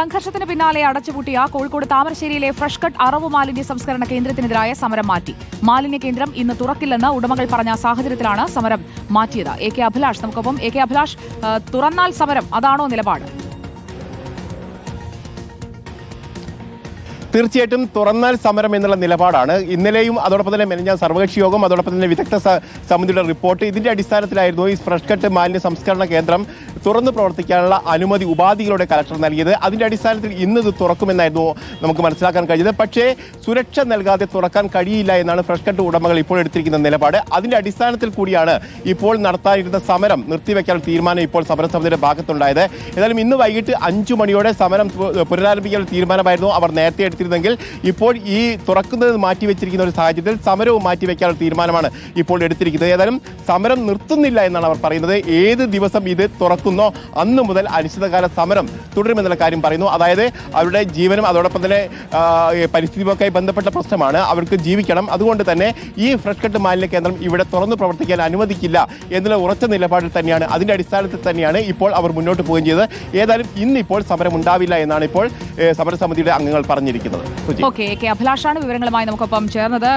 സംഘർഷത്തിന് പിന്നാലെ അടച്ചുപൂട്ടിയ കോഴിക്കോട് താമരശ്ശേരിയിലെ ഫ്രഷ് കട്ട് അറവ് മാലിന്യ സംസ്കരണ കേന്ദ്രത്തിനെതിരായ സമരം മാറ്റി. മാലിന്യ കേന്ദ്രം ഇന്ന് തുറക്കില്ലെന്ന് ഉടമകൾ പറഞ്ഞ സാഹചര്യത്തിലാണ് സമരം മാറ്റിയത്. എ കെ അഭിലാഷ് നമുക്കൊപ്പം എ കെ അഭിലാഷ് തുറന്നാൽ സമരം അതാണോ നിലപാട്? തീർച്ചയായിട്ടും തുറന്നാൽ സമരം എന്നുള്ള നിലപാടാണ്. ഇന്നലെയും അതോടൊപ്പം തന്നെ മെനഞ്ഞ സർവകക്ഷി യോഗം അതോടൊപ്പം തന്നെ വിദഗ്ധ സമിതിയുടെ റിപ്പോർട്ട്. ഇതിന്റെ അടിസ്ഥാനത്തിലായിരുന്നു ഈ ഫ്രഷ് കട്ട് മാലിന്യ സംസ്കരണ കേന്ദ്രം തുറന്നു പ്രവർത്തിക്കാനുള്ള അനുമതി ഉപാധികളുടെ കലക്ടർ നൽകിയത്. അതിന്റെ അടിസ്ഥാനത്തിൽ ഇന്ന് ഇത് തുറക്കുമെന്നായിരുന്നു നമുക്ക് മനസ്സിലാക്കാൻ കഴിഞ്ഞത്. പക്ഷേ സുരക്ഷ നൽകാതെ തുറക്കാൻ കഴിയില്ല എന്നാണ് ഫ്രഷ് കട്ട് ഉടമകൾ ഇപ്പോൾ എടുത്തിരിക്കുന്ന നിലപാട്. അതിന്റെ അടിസ്ഥാനത്തിൽ കൂടിയാണ് ഇപ്പോൾ നടത്താനിരുന്ന സമരം നിർത്തിവെക്കാനുള്ള തീരുമാനം ഇപ്പോൾ സമരസമിതിയുടെ ഭാഗത്തുണ്ടായത്. ഏതായാലും ഇന്ന് വൈകിട്ട് അഞ്ചു മണിയോടെ സമരം പുനരാരംഭിക്കാനുള്ള തീരുമാനമായിരുന്നു അവർ നേരത്തെ എടുത്തിരുന്നെങ്കിൽ. ഇപ്പോൾ ഈ തുറക്കുന്നത് മാറ്റിവെച്ചിരിക്കുന്ന ഒരു സാഹചര്യത്തിൽ സമരവും മാറ്റിവെക്കാനുള്ള തീരുമാനമാണ് ഇപ്പോൾ എടുത്തിരിക്കുന്നത്. ഏതായാലും സമരം നിർത്തുന്നില്ല എന്നാണ് അവർ പറയുന്നത്. ഏത് ദിവസം ഇത് തുറക്കുന്നോ അന്ന് മുതൽ അനിശ്ചിതകാല സമരം തുടരുമെന്നുള്ള കാര്യം പറയുന്നു. അതായത് അവരുടെ ജീവനും അതോടൊപ്പം തന്നെ പരിസ്ഥിതിയുമൊക്കെ ബന്ധപ്പെട്ട പ്രശ്നമാണ്. അവർക്ക് ജീവിക്കണം. അതുകൊണ്ട് തന്നെ ഈ ഫ്രഷ് കട്ട് മാലിന്യ കേന്ദ്രം ഇവിടെ തുറന്നു പ്രവർത്തിക്കാൻ അനുവദിക്കില്ല എന്നുള്ള ഉറച്ച നിലപാടിൽ തന്നെയാണ്. അതിന്റെ അടിസ്ഥാനത്തിൽ തന്നെയാണ് ഇപ്പോൾ അവർ മുന്നോട്ട് പോവുകയും ചെയ്തത്. ഏതായാലും ഇന്നിപ്പോൾ സമരം ഉണ്ടാവില്ല എന്നാണ് ഇപ്പോൾ സമരസമിതിയുടെ അംഗങ്ങൾ പറഞ്ഞിരിക്കുന്നത്. ഓക്കെ അഭിലാഷാണ് വിവരങ്ങളുമായി നമുക്കൊപ്പം ചേർന്നത്.